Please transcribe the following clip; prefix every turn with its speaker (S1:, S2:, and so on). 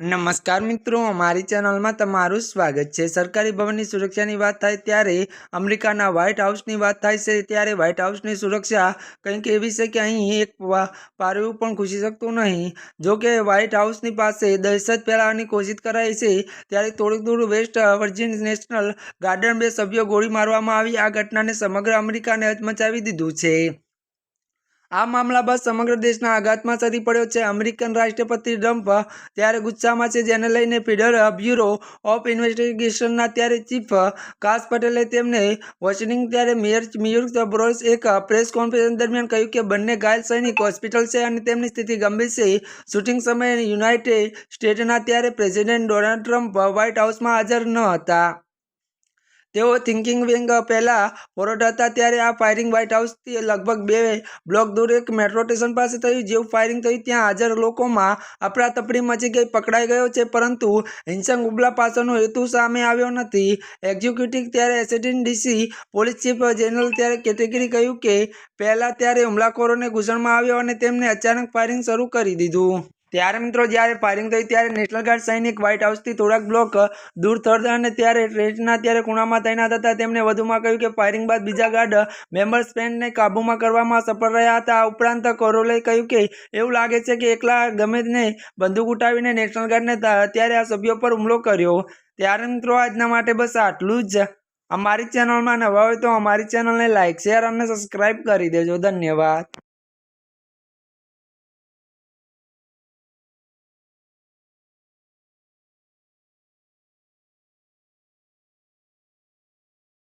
S1: નમસ્કાર મિત્રો, અમારી ચેનલમાં તમારું સ્વાગત છે. સરકારી ભવનની સુરક્ષાની વાત થાય ત્યારે અમેરિકાના વ્હાઇટ હાઉસની વાત થાય છે, ત્યારે વ્હાઇટ હાઉસની સુરક્ષા કંઈક એવી છે કે અહીં એક પારવું પણ ઘૂસી શકતું નહીં. જો કે વ્હાઇટ હાઉસની પાસે દહેશત ફેલાવવાની કોશિશ કરાઈ છે, ત્યારે થોડીક દૂર વેસ્ટ વર્જિન નેશનલ ગાર્ડન બે સભ્યો ગોળી મારવામાં આવી. આ ઘટનાને સમગ્ર અમેરિકાને હચમચાવી દીધું છે. આ મામલા બાદ સમગ્ર દેશના આઘાતમાં સરી પડ્યો છે. અમેરિકન રાષ્ટ્રપતિ ટ્રમ્પ ત્યારે ગુસ્સામાં છે, જેને લઈને ફેડરલ બ્યુરો ઓફ ઇન્વેસ્ટિગેશનના ત્યારે ચીફ કાસ પટેલે તેમને વોશિંગ્ટન ત્યારે મેયર મ્યુર્ક બ્રોસ એક પ્રેસ કોન્ફરન્સ દરમિયાન કહ્યું કે બંને ઘાયલ સૈનિક હોસ્પિટલ છે અને તેમની સ્થિતિ ગંભીર છે. શૂટિંગ સમયે યુનાઇટેડ સ્ટેટના ત્યારે પ્રેસિડેન્ટ ડોનાલ્ડ ટ્રમ્પ વ્હાઇટ હાઉસમાં હાજર ન હતા. તેઓ થિંકિંગ વિંગ પહેલાં ફોરવર્ડ હતા ત્યારે આ ફાયરિંગ વ્હાઇટ હાઉસથી લગભગ બે બ્લોક દૂર એક મેટ્રો સ્ટેશન પાસે થયું. જેવું ફાયરિંગ થયું ત્યાં હાજર લોકોમાં અફડાતફડી મચી ગઈ, પકડાઈ ગયો છે. પરંતુ હિંસક હુમલા પાછળનો હેતુ સામે આવ્યો નથી. એક્ઝિક્યુટિવ ત્યારે એસએટીન ડીસી પોલીસ ચીફ જનરલ ત્યારે કેટેગરી કહ્યું કે પહેલાં ત્યારે હુમલાખોરોને ઘૂસણમાં આવ્યો અને તેમને અચાનક ફાયરિંગ શરૂ કરી દીધું. ત્યારે મિત્રો જ્યારે ફાયરિંગ થઈ ત્યારે નેશનલ ગાર્ડ સૈનિક વ્હાઇટ હાઉસથી થોડાક બ્લોક દૂર થતા અને ત્યારે ટ્રેનના ત્યારે ખૂણામાં તૈનાત હતા. તેમણે વધુમાં કહ્યું કે ફાયરિંગ બાદ બીજા ગાર્ડ મેમ્બર્સ સ્પેન્ડને કાબૂમાં કરવામાં સફળ રહ્યા હતા. આ ઉપરાંત કોરોલે કહ્યું કે એવું લાગે છે કે એકલા ગમે તેને બંદૂક ઉઠાવીને નેશનલ ગાર્ડને અત્યારે ત્યારે આ સભ્યો પર હુમલો કર્યો. ત્યારે મિત્રો આજના માટે બસ આટલું જ. અમારી ચેનલમાં નવા હોય તો અમારી ચેનલને લાઇક શેર અને સબસ્ક્રાઈબ કરી દેજો. ધન્યવાદ.